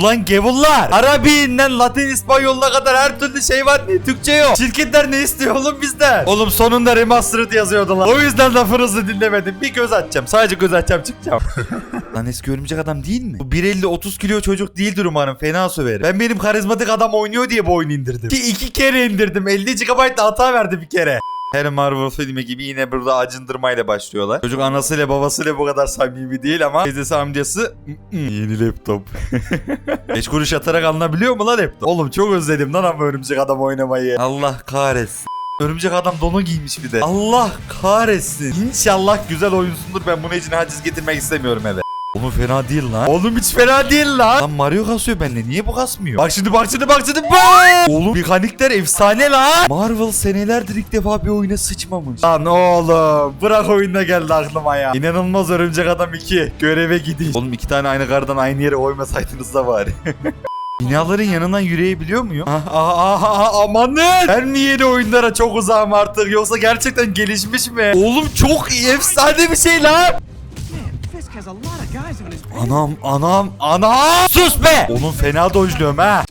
Ulan gevullar. Arabiyinden Latin İspanyoluna kadar her türlü şey var. Ne Türkçe yok. Şirketler ne istiyor oğlum bizden? Oğlum sonunda remastered yazıyordu lan. O yüzden lafınızı dinlemedim. Bir göz açacağım. Sadece göz açacağım çıkacağım. lan eski örümcek adam değil mi? Bu 1.50 30 kilo çocuk değildir umarım. Fena söverim. Ben benim karizmatik adam oynuyor diye bu oyunu indirdim. Ki iki kere indirdim. 50 GB hata verdi bir kere. Her Marvel filmi gibi yine burada acındırmayla başlıyorlar. Çocuk anasıyla babasıyla bu kadar samimi değil ama teyzesi amcası "Mm, mm, yeni laptop. 5 kuruş atarak alınabiliyor mu lan laptop? Oğlum çok özledim lan ama örümcek adam oynamayı. Allah kahretsin. Örümcek adam donu giymiş bir de. Allah kahretsin. İnşallah güzel oyunsundur. Ben buna için haciz getirmek istemiyorum eve. Oğlum fena değil lan. Oğlum hiç fena değil lan. Lan Mario kasıyor bende. Niye bu kasmıyor? Bak şimdi bak şimdi bak şimdi bak. Oğlum mekanikler efsane lan. Marvel senelerdir ilk defa bir oyuna sıçmamış. Lan oğlum bırak oyunda geldi aklıma ya. İnanılmaz Örümcek Adam 2. Göreve gidiş. Oğlum iki tane aynı kardan aynı yere oymasaydınız da bari. Binaların yanından yürüyebiliyor muyum? Ah, ah, ah, ah, amanın. Ben mi yeni oyunlara çok uzağım artık yoksa gerçekten gelişmiş mi? Oğlum çok iyi, efsane bir şey lan. Anam anam anam! Sus be! Oğlum fena dojluyorum ha.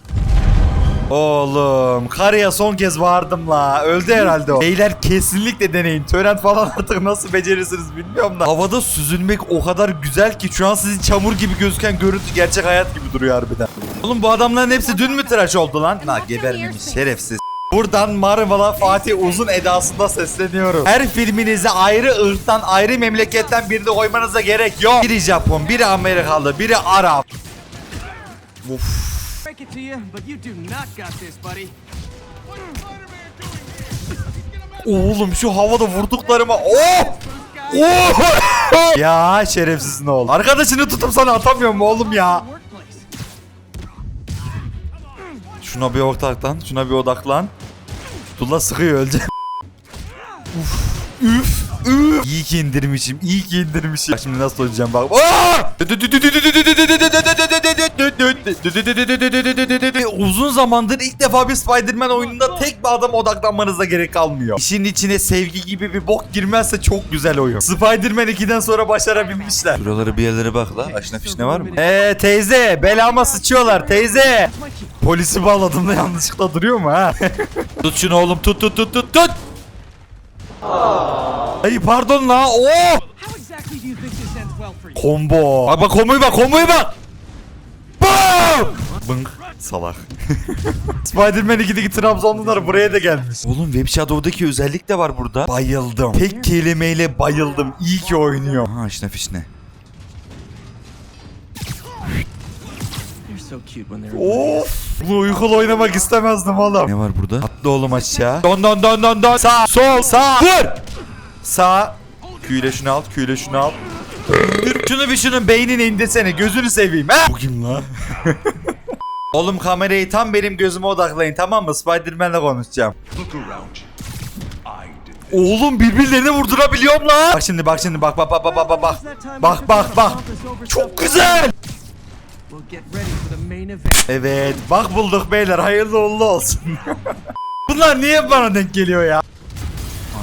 Oğlum karıya son kez bağırdım la. Öldü herhalde o. Beyler kesinlikle deneyin. Törent falan artık nasıl becerirsiniz bilmiyorum da. Havada süzülmek o kadar güzel ki Şu an sizin çamur gibi gözüken görüntü gerçek hayat gibi duruyor harbiden. Oğlum bu adamların hepsi dün mü tıraş oldu lan? La gebermemiş şerefsiz Buradan Marvel'a Fatih Uzun edasında sesleniyorum. Her filminizi ayrı ırktan, ayrı memleketten birini koymanıza gerek yok. Biri Japon, biri Amerikalı, biri Arap. Uf. Oğlum şu havada vurduklarıma oh! Oh! ya şerefsiz ne oldu? Arkadaşını tutup sana atamıyorum oğlum ya? Şuna bir odaklan, şuna bir odaklan. Tutula sıkıyor ölecek. Uf, üf, üf. İyi ki indirmişim, iyi ki indirmişim. Şimdi nasıl oynayacağım bak. Aa! Uzun zamandır ilk defa bir Spider-Man oyununda tek bir adam odaklanmanıza gerek kalmıyor. İşin içine sevgi gibi bir bok girmezse çok güzel oyun. Spider-Man 2'den sonra başarabilmişler. Buraları bir yerlere bak la. Aşna fişne var mı? Eee teyze belama sıçıyorlar teyze. Polisi bağladım da yanlışlıkla duruyor mu ha? tut şunu oğlum tut tut tut tut tut. Ay pardon la. Oh! For you? Combo. Bak bak komboyu bak komboyu bak. Bam! Bınk. Salak. Spider-Man 2'deki Trabzonlular buraya da gelmiş. Oğlum Web Shadow'daki özellik de var burada. Bayıldım. Tek kelimeyle bayıldım. İyi ki oynuyor. Ha işte fişne. They're so cute when they're Of! Bu uykulu oynamak istemezdim oğlum. Ne var burada? Atla oğlum aşağı. Don don don don don. Sağ, sol, sağ. Vur! Sağ. Küyle şunu al, küyle şunu al. Şunu bir şunun beynine indirsene. Gözünü seveyim ha. Bu kim la? oğlum kamerayı tam benim gözüme odaklayın tamam mı? Spider-Man'le konuşacağım. Oğlum birbirlerini vurdurabiliyorum lan. Bak şimdi bak şimdi bak bak bak bak bak bak. Bak bak bak. Çok güzel. Evet bak bulduk beyler hayırlı uğurlu olsun. Bunlar niye bana denk geliyor ya?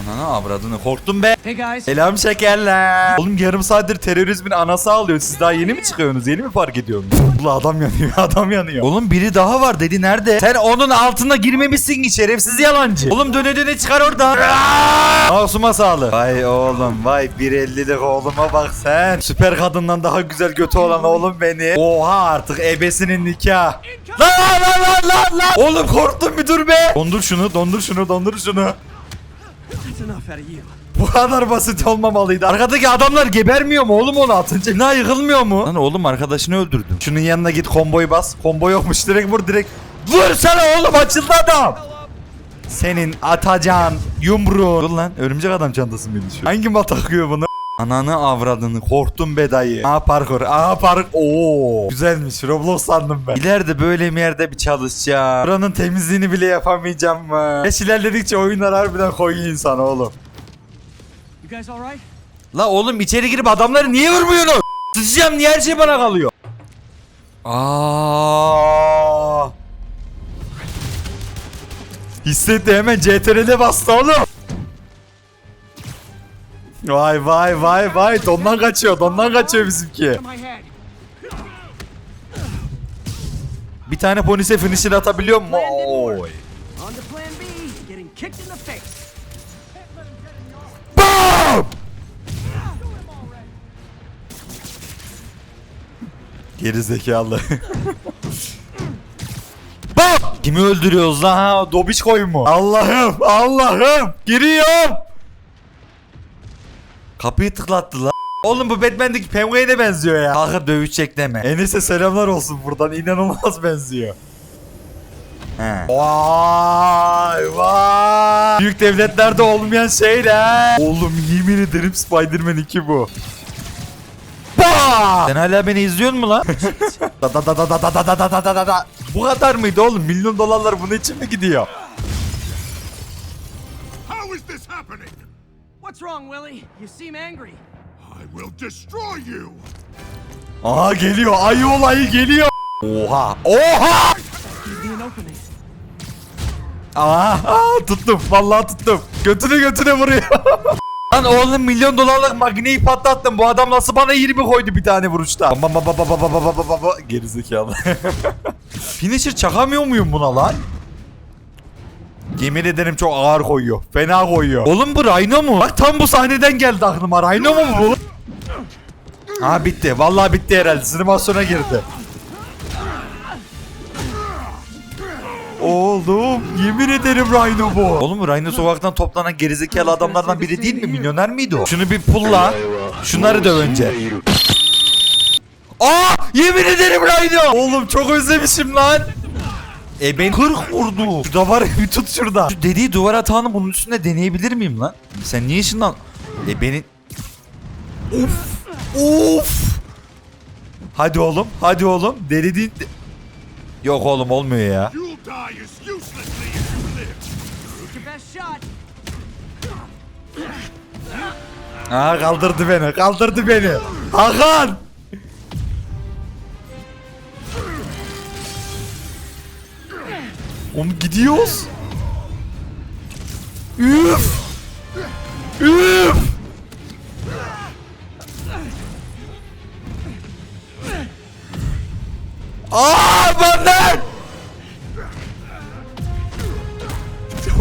Ananı avradını korktum be. Hey guys. Selam şekerler. Oğlum yarım saattir terörizmin anası ağlıyor. Siz daha yeni mi çıkıyorsunuz? Yeni mi fark ediyorsunuz? Ulan adam yanıyor, adam yanıyor. Oğlum biri daha var dedi nerede? Sen onun altına girmemişsin ki şerefsiz yalancı. Oğlum döne döne çıkar oradan. Masuma sağlık. Vay oğlum vay 1.50'lik oğluma bak sen. Süper kadından daha güzel götü olan oğlum beni. Oha artık ebesinin nikah. Lan lan lan lan lan. Oğlum korktum bir dur be. Dondur şunu dondur şunu dondur şunu. Bu kadar basit olmamalıydı. Arkadaki adamlar gebermiyor mu oğlum onu atınca? Ne yıkılmıyor mu? Lan oğlum arkadaşını öldürdün. Şunun yanına git komboyu bas. Kombo yokmuş direkt vur direkt. Vur sana oğlum açıldı adam. Senin atacağın yumruğun. Dur lan örümcek adam çantası mıydı şu? Hangi mal takıyor bunu? Ananı avradını korktum be dayı. Aha parkur. Aha park. Oo. Güzelmiş. Roblox sandım ben. İleride böyle bir yerde bir çalışacağım. Buranın temizliğini bile yapamayacağım mı? Yaş ilerledikçe oyunlar harbiden koyuyor insan oğlum. Right? La oğlum içeri girip adamları niye vurmuyorsun? Sıçacağım niye her şey bana kalıyor? Aa. Hissetti hemen CTRL'e bastı oğlum. Vay vay vay vay dondan kaçıyor dondan kaçıyor bizimki. Bir tane polise finisher atabiliyor mu? Oy. Bam! Geri zekalı. Bam! Kimi öldürüyoruz lan ha? Dobiş koy mu? Allah'ım, Allah'ım! Giriyorum! Kapıyı tıklattı lan. Oğlum bu Batman'deki Penguin'e benziyor ya. Kanka dövüşecek deme. Enes'e selamlar olsun buradan. İnanılmaz benziyor. He. Vay vay. Büyük devletlerde olmayan şeyler. Oğlum yemin ederim Spider-Man 2 bu. Bah! Sen hala beni izliyor mu lan? da da da da da da da da da da da da. Bu kadar mıydı oğlum? Milyon dolarlar bunun için mi gidiyor? How is this happening? What's wrong, Willie? You seem angry. I will destroy you. Aha geliyor. Ayı olayı geliyor. Oha. Oha! Aa, aa tuttum. Vallahi tuttum. Götüne götüne vuruyor. Lan oğlum milyon dolarlık makineyi patlattım. Bu adam nasıl bana 20 koydu bir tane vuruşta. Baba baba baba baba baba baba gerizekalı. Finisher çakamıyor muyum buna lan? Yemin ederim çok ağır koyuyor. Fena koyuyor. Oğlum bu Rhino mu? Bak tam bu sahneden geldi aklıma. Rhino mu bu? Ha bitti. Vallahi bitti herhalde. Sinemasyona girdi. Oğlum yemin ederim Rhino bu. Oğlum Rhino sokaktan toplanan gerizekalı adamlardan biri değil mi? Milyoner miydi o? Şunu bir pulla. Şunları da önce. Aa yemin ederim Rhino. Oğlum çok özlemişim lan. E ben 40 vurdu. Şurada var bir tut şurada. Şu dediği duvar atağını bunun üstünde deneyebilir miyim lan? Sen niye ışından... E beni... Of! Of! Hadi oğlum, hadi oğlum. Delediğin... Yok oğlum olmuyor ya. Aa kaldırdı beni, kaldırdı beni. Hakan! Oğlum gidiyoruz. Üf! Üf! Aa benden!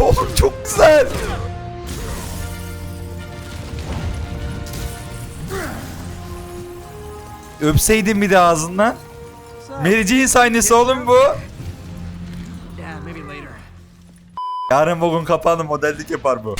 Oğlum çok güzel. Öpseydin bir de ağzından. Jane sahnesi oğlum bu. Yarın bugün kapandı modellik yapar bu.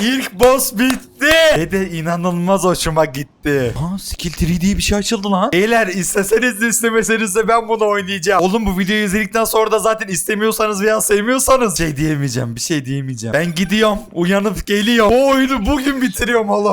İlk boss bitti. Ve de inanılmaz hoşuma gitti. Ha skill 3 diye bir şey açıldı lan. Beyler isteseniz de istemeseniz de ben bunu oynayacağım. Oğlum bu videoyu izledikten sonra da zaten istemiyorsanız veya sevmiyorsanız şey diyemeyeceğim bir şey diyemeyeceğim. Ben gidiyorum uyanıp geliyorum. Bu oyunu bugün bitiriyorum oğlum.